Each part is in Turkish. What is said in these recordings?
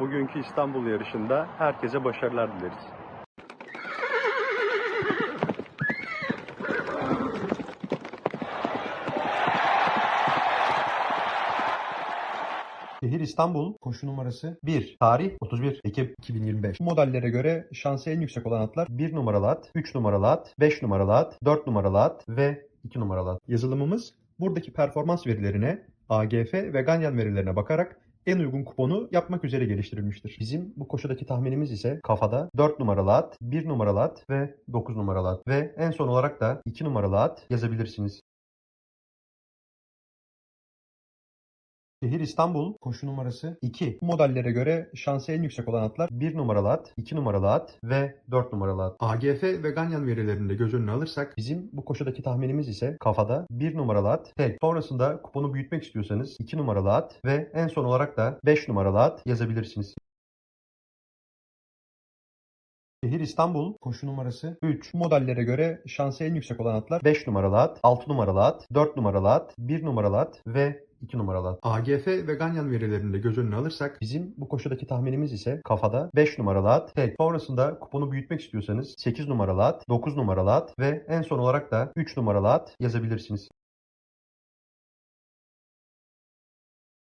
bugünkü İstanbul yarışında herkese başarılar dileriz. Şehir İstanbul koşu numarası 1. Tarih 31 Ekim 2025. Bu modellere göre şansı en yüksek olan atlar 1 numaralı at, 3 numaralı at, 5 numaralı at, 4 numaralı at ve 2 numaralı at. Yazılımımız buradaki performans verilerine, AGF ve Ganyan verilerine bakarak en uygun kuponu yapmak üzere geliştirilmiştir. Bizim bu koşudaki tahminimiz ise kafada 4 numaralı at, 1 numaralı at ve 9 numaralı at. Ve en son olarak da 2 numaralı at yazabilirsiniz. Şehir İstanbul koşu numarası 2. Bu modellere göre şansı en yüksek olan atlar 1 numaralı at, 2 numaralı at ve 4 numaralı at. AGF ve Ganyan verilerini göz önüne alırsak bizim bu koşudaki tahminimiz ise kafada 1 numaralı at tek. Sonrasında kuponu büyütmek istiyorsanız 2 numaralı at ve en son olarak da 5 numaralı at yazabilirsiniz. Şehir İstanbul koşu numarası 3. Bu modellere göre şansı en yüksek olan atlar 5 numaralı at, 6 numaralı at, 4 numaralı at, 1 numaralı at ve 2 numaralı at. AGF ve Ganyan verilerini de göz önüne alırsak bizim bu koşudaki tahminimiz ise kafada 5 numaralı at tek. Sonrasında kuponu büyütmek istiyorsanız 8 numaralı at, 9 numaralı at ve en son olarak da 3 numaralı at yazabilirsiniz.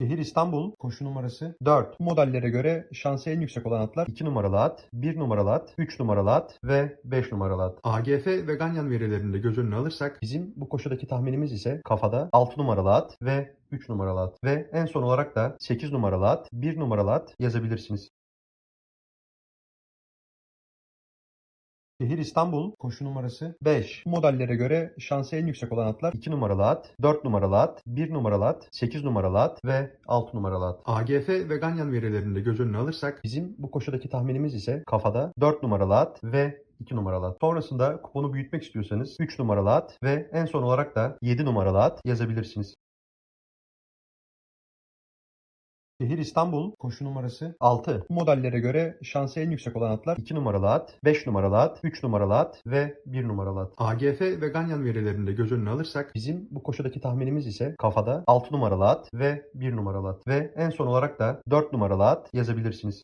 Şehir İstanbul koşu numarası 4. Bu modellere göre şansı en yüksek olan atlar 2 numaralı at, 1 numaralı at, 3 numaralı at ve 5 numaralı at. AGF ve Ganyan verilerini de göz önüne alırsak bizim bu koşudaki tahminimiz ise kafada 6 numaralı at ve 3 numaralı at. Ve en son olarak da 8 numaralı at, 1 numaralı at yazabilirsiniz. Şehir İstanbul koşu numarası 5. Bu modellere göre şansı en yüksek olan atlar 2 numaralı at, 4 numaralı at, 1 numaralı at, 8 numaralı at ve 6 numaralı at. AGF ve Ganyan verilerini de göz önüne alırsak bizim bu koşudaki tahminimiz ise kafada 4 numaralı at ve 2 numaralı at. Sonrasında kuponu büyütmek istiyorsanız 3 numaralı at ve en son olarak da 7 numaralı at yazabilirsiniz. Şehir İstanbul koşu numarası 6. Bu modellere göre şansı en yüksek olan atlar 2 numaralı at, 5 numaralı at, 3 numaralı at ve 1 numaralı at. AGF ve Ganyan verilerini de göz önüne alırsak bizim bu koşudaki tahminimiz ise kafada 6 numaralı at ve 1 numaralı at. Ve en son olarak da 4 numaralı at yazabilirsiniz.